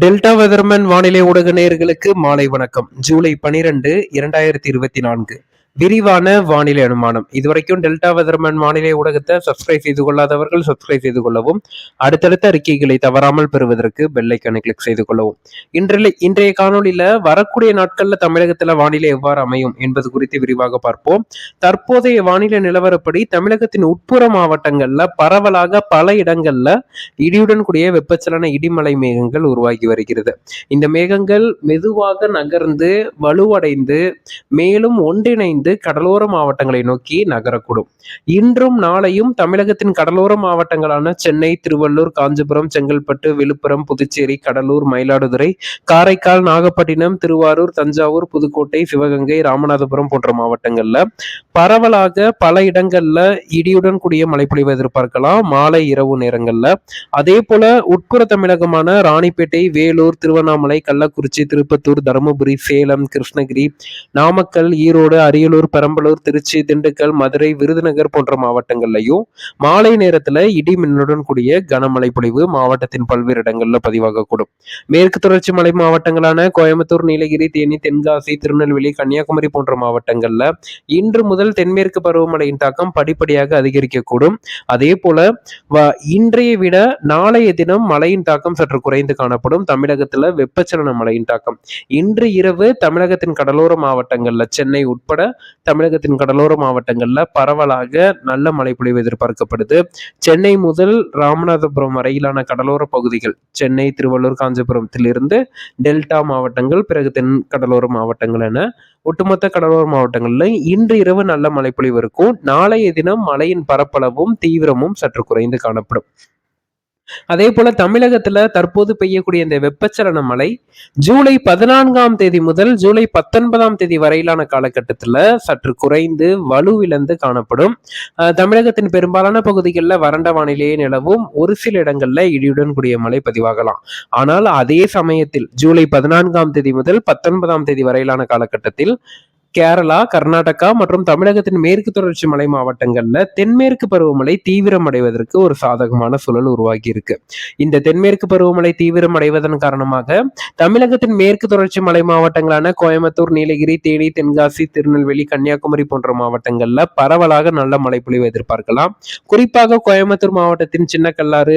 Delta weatherman வானிலை ஊடக நேர்களுக்கு மாலை வணக்கம். ஜூலை பனிரெண்டு இரண்டாயிரத்தி இருபத்தி நான்கு. விரிவான வானிலை அனுமானம். இதுவரைக்கும் டெல்டா வெதர்மன் வானிலை ஊடகத்தை சப்ஸ்கிரைப் செய்து கொள்ளாதவர்கள் சப்ஸ்கிரைப் செய்து கொள்ளவும். அடுத்தடுத்த அறிக்கைகளை தவறாமல் பெறுவதற்கு பெல்லைக்கனை கிளிக் செய்து கொள்ளவும். இன்றைய இன்றைய காணொளியில வரக்கூடிய நாட்கள்ல தமிழகத்துல வானிலை எவ்வாறு அமையும் என்பது குறித்து விரிவாக பார்ப்போம். தற்போதைய வானிலை நிலவரப்படி தமிழகத்தின் உட்புற மாவட்டங்கள்ல பரவலாக பல இடங்கள்ல இடியுடன் கூடிய வெப்பச்சலன இடிமலை மேகங்கள் உருவாகி வருகிறது. இந்த மேகங்கள் மெதுவாக நகர்ந்து வலுவடைந்து மேலும் ஒன்றிணைந்து கடலோர மாவட்டங்களை நோக்கி நகரக்கூடும். இன்றும் நாளையும் தமிழகத்தின் கடலோர மாவட்டங்களான சென்னை திருவள்ளூர் காஞ்சிபுரம் செங்கல்பட்டு விழுப்புரம் புதுச்சேரி கடலூர் மயிலாடுதுறை காரைக்கால் நாகப்பட்டினம் திருவாரூர் தஞ்சாவூர் புதுக்கோட்டை சிவகங்கை ராமநாதபுரம் போன்ற மாவட்டங்கள்ல பரவலாக பல இடங்கள்ல இடியுடன் கூடிய மழை பொழிவு எதிர்பார்க்கலாம். மாலை இரவு நேரங்கள்ல. அதே போல உட்புற தமிழகமான ராணிப்பேட்டை வேலூர் திருவண்ணாமலை கள்ளக்குறிச்சி திருப்பத்தூர் தருமபுரி சேலம் கிருஷ்ணகிரி நாமக்கல் ஈரோடு அரியலூர் பெரம்பலூர் திருச்சி திண்டுக்கல் மதுரை விருதுநகர் போன்ற மாவட்டங்கள்லையும் மாலை நேரத்துல இடி மின்னுடன் கூடிய கனமழை பொழிவு மாவட்டத்தின் பல்வேறு இடங்கள்ல பதிவாகக்கூடும் மேற்கு தொடர்ச்சி மலை மாவட்டங்களான கோயம்புத்தூர் நீலகிரி தேனி தென்காசி திருநெல்வேலி கன்னியாகுமரி போன்ற மாவட்டங்கள்ல இன்று முதல் தென்மேற்கு பருவமழையின் தாக்கம் படிப்படியாக அதிகரிக்கக்கூடும் அதே போல வ- இன்றைய விட நாளைய தினம் மழையின் தாக்கம் சற்று குறைந்து காணப்படும். தமிழகத்துல வெப்பச்சலன மழையின் தாக்கம். இன்று இரவு தமிழகத்தின் கடலோர மாவட்டங்கள்ல சென்னை உட்பட தமிழகத்தின் கடலோர மாவட்டங்களில் பரவலாக நல்ல மழை பொழிவு எதிர்பார்க்கப்படுது. சென்னை முதல் ராமநாதபுரம் வரையிலான கடலோர பகுதிகள் சென்னை திருவள்ளூர் காஞ்சிபுரத்திலிருந்து டெல்டா மாவட்டங்கள் பிறகு தென் கடலோர மாவட்டங்கள் என ஒட்டுமொத்த கடலோர மாவட்டங்களில் இன்று இரவு நல்ல மழைப்பொழிவு இருக்கும். நாளைய தினம் மழையின் பரப்பளவும் தீவிரமும் சற்று குறைந்து காணப்படும். அதே போல தமிழகத்துல தற்போது பெய்யக்கூடிய இந்த வெப்பச்சலன மழை ஜூலை பதினான்காம் தேதி முதல் ஜூலை பத்தொன்பதாம் தேதி வரையிலான காலகட்டத்துல சற்று குறைந்து வலுவிழந்து காணப்படும். தமிழகத்தின் பெரும்பாலான பகுதிகளில் வறண்ட வானிலையே நிலவும். ஒரு சில இடங்கள்ல இடியுடன் கூடிய மழை பதிவாகலாம். ஆனால் அதே சமயத்தில் ஜூலை பதினான்காம் தேதி முதல் பத்தொன்பதாம் தேதி வரையிலான காலகட்டத்தில் கேரளா கர்நாடகா மற்றும் தமிழகத்தின் மேற்கு தொடர்ச்சி மலை மாவட்டங்கள்ல தென்மேற்கு பருவமழை தீவிரம் அடைவதற்கு ஒரு சாதகமான சூழல் உருவாகி இருக்கு இந்த தென்மேற்கு பருவமழை தீவிரம் அடைவதன் காரணமாக தமிழகத்தின் மேற்கு தொடர்ச்சி மலை மாவட்டங்களான கோயம்புத்தூர் நீலகிரி தேனி தென்காசி திருநெல்வேலி கன்னியாகுமரி போன்ற மாவட்டங்கள்ல பரவலாக நல்ல மழை பொழிவு எதிர்பார்க்கலாம். குறிப்பாக கோயம்புத்தூர் மாவட்டத்தின் சின்னக்கல்லாறு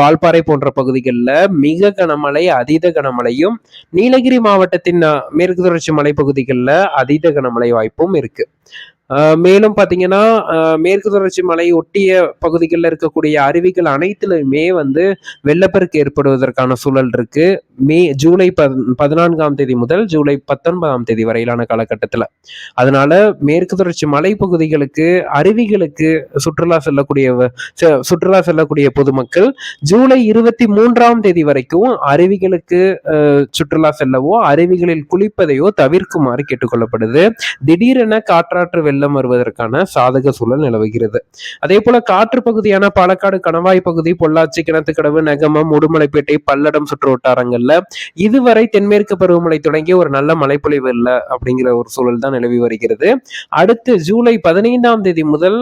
வால்பாறை போன்ற பகுதிகளில் மிக கனமழை அதீத கனமழையும் நீலகிரி மாவட்டத்தின் மேற்கு தொடர்ச்சி மலைப்பகுதிகளில் அதீத கனமழை வாய்ப்பும் இருக்கு. மேலும் பார்த்தீங்கன்னா மேற்கு தொடர்ச்சி மலை ஒட்டிய பகுதிகளில் இருக்கக்கூடிய அருவிகள் அனைத்திலுமே வந்து வெள்ளப்பெருக்கு ஏற்படுவதற்கான சூழல் இருக்கு. மே ஜூலை பதினான்காம் தேதி முதல் ஜூலை பத்தொன்பதாம் தேதி வரையிலான காலகட்டத்தில். அதனால மேற்கு தொடர்ச்சி மலை பகுதிகளுக்கு அருவிகளுக்கு சுற்றுலா செல்லக்கூடிய சுற்றுலா செல்லக்கூடிய பொதுமக்கள் ஜூலை இருபத்தி மூன்றாம் தேதி வரைக்கும் அருவிகளுக்கு சுற்றுலா செல்லவோ அருவிகளில் குளிப்பதையோ தவிர்க்குமாறு கேட்டுக்கொள்ளப்படுது. திடீரென காற்றாற்று வெள்ள வெள்ளம் வருவதற்கான சாதக சூழல் நிலவுகிறது. அதே போல காற்று பகுதியான பாலக்காடு கணவாய் பகுதி பொள்ளாச்சி கிணத்துக்கடவு நெகமம் உடுமலைப்பேட்டை பல்லடம் சுற்று வட்டாரங்கள்ல இதுவரை தென்மேற்கு பருவமழை தொடங்கி ஒரு நல்ல மழைப்பொழிவு இல்லை அப்படிங்கிற ஒரு சூழல் தான் நிலவி வருகிறது. அடுத்து ஜூலை பதினைந்தாம் தேதி முதல்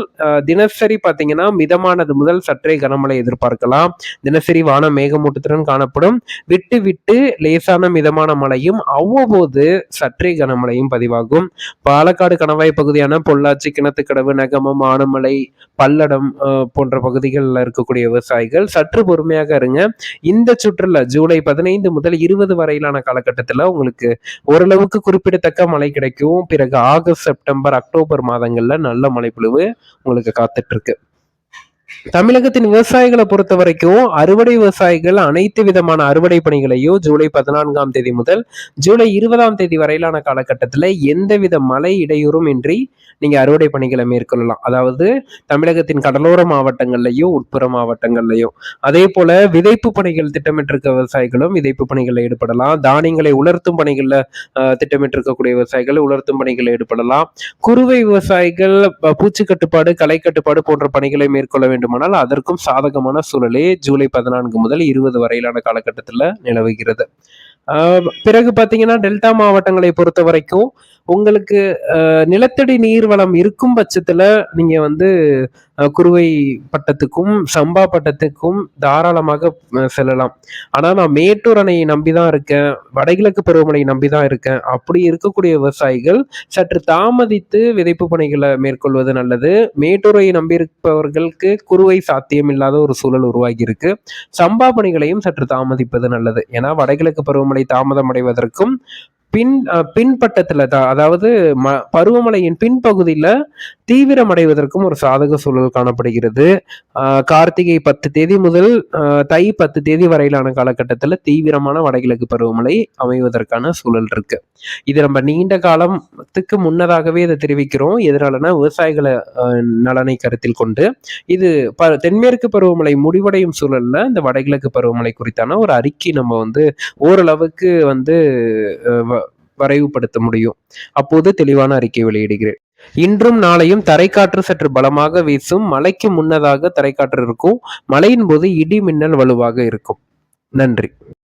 தினசரி பார்த்தீங்கன்னா மிதமானது முதல் சற்றே கனமழை எதிர்பார்க்கலாம். தினசரி வானம் மேகமூட்டத்துடன் காணப்படும். விட்டு விட்டு லேசான மிதமான மழையும் அவ்வப்போது சற்றே கனமழையும் பதிவாகும். பாலக்காடு கணவாய் பகுதியான பொள்ளாச்சி கிணத்துக்கடவு நகமம் ஆனமலை பல்லடம் போன்ற பகுதிகளில் இருக்கக்கூடிய விவசாயிகள் சற்று பொறுமையாக இருங்க. இந்த சுற்றுலா ஜூலை பதினைந்து முதல் இருபது வரையிலான காலகட்டத்தில் உங்களுக்கு ஓரளவுக்கு குறிப்பிடத்தக்க மழை கிடைக்கும். பிறகு ஆகஸ்ட் செப்டம்பர் அக்டோபர் மாதங்களில் நல்ல மழைப்பொழிவு உங்களுக்கு காத்துட்ருக்கு தமிழகத்தின் விவசாயிகளை பொறுத்த வரைக்கும் அறுவடை விவசாயிகள் அனைத்து விதமான அறுவடை பணிகளையும் ஜூலை பதினான்காம் தேதி முதல் ஜூலை இருபதாம் தேதி வரையிலான காலகட்டத்தில் எந்தவித மழை இடையூறும் இன்றி நீங்க அறுவடை பணிகளை மேற்கொள்ளலாம். அதாவது தமிழகத்தின் கடலோர மாவட்டங்கள்லையும் உட்புற மாவட்டங்கள்லையும் அதே போல விதைப்பு பணிகள் திட்டமிட்டிருக்க விவசாயிகளும் விதைப்பு பணிகளில் ஈடுபடலாம். தானியங்களை உலர்த்தும் பணிகளில் திட்டமிட்டிருக்கக்கூடிய விவசாயிகள் உலர்த்தும் பணிகளில் ஈடுபடலாம். குறுவை விவசாயிகள் பூச்சி கட்டுப்பாடு களை கட்டுப்பாடு போன்ற பணிகளை மேற்கொள்ள வேண்டுமானால் அதற்கும் சாதகமான சூழலே ஜூலை பதினான்கு முதல் இருபது வரையிலான காலகட்டத்தில் நிலவுகிறது. ஆஹ் பிறகு பார்த்தீங்கன்னா டெல்டா மாவட்டங்களை பொறுத்த வரைக்கும் உங்களுக்கு ஆஹ் நிலத்தடி நீர் வளம் இருக்கும் பட்சத்துல நீங்க வந்து குருவை குறுவை பட்டத்துக்கும் சம்பா பட்டத்துக்கும் தாராளமாக செல்லலாம். ஆனால் நான் மேட்டூர் அணையை நம்பி தான் இருக்கேன். வடகிழக்கு பருவமழையை நம்பி தான் இருக்கேன். அப்படி இருக்கக்கூடிய விவசாயிகள் சற்று தாமதித்து விதைப்பு பணிகளை மேற்கொள்வது நல்லது. மேட்டூரை நம்பியிருப்பவர்களுக்கு குறுவை சாத்தியம் இல்லாத ஒரு சூழல் உருவாகி இருக்கு சம்பா பணிகளையும் சற்று தாமதிப்பது நல்லது. ஏன்னா வடகிழக்கு பருவமழை தாமதம் அடைவதற்கும் பின் பின்பட்டத்தில் தான் அதாவது ம பருவமழையின் பின்பகுதியில தீவிரமடைவதற்கும் ஒரு சாதக சூழல் காணப்படுகிறது. கார்த்திகை பத்து தேதி முதல் தை பத்து தேதி வரையிலான காலகட்டத்தில் தீவிரமான வடகிழக்கு பருவமழை அமைவதற்கான சூழல் இருக்கு. இது நம்ம நீண்ட காலத்துக்கு முன்னதாகவே இதை தெரிவிக்கிறோம். எதனாலனா விவசாயிகளை நலனை கருத்தில் கொண்டு இது ப தென்மேற்கு பருவமழை முடிவடையும் சூழல்ல இந்த வடகிழக்கு பருவமழை குறித்தான ஒரு அறிக்கை நம்ம வந்து ஓரளவுக்கு வந்து வரைவுபடுத்த முடியும். அப்போது தெளிவான அறிக்கை வெளியிடுகிறேன். இன்றும் நாளையும் தரைக்காற்று சற்று பலமாக வீசும். மழைக்கு முன்னதாக தரைக்காற்று இருக்கும். மழையின் போது இடி மின்னல் வலுவாக இருக்கும். நன்றி.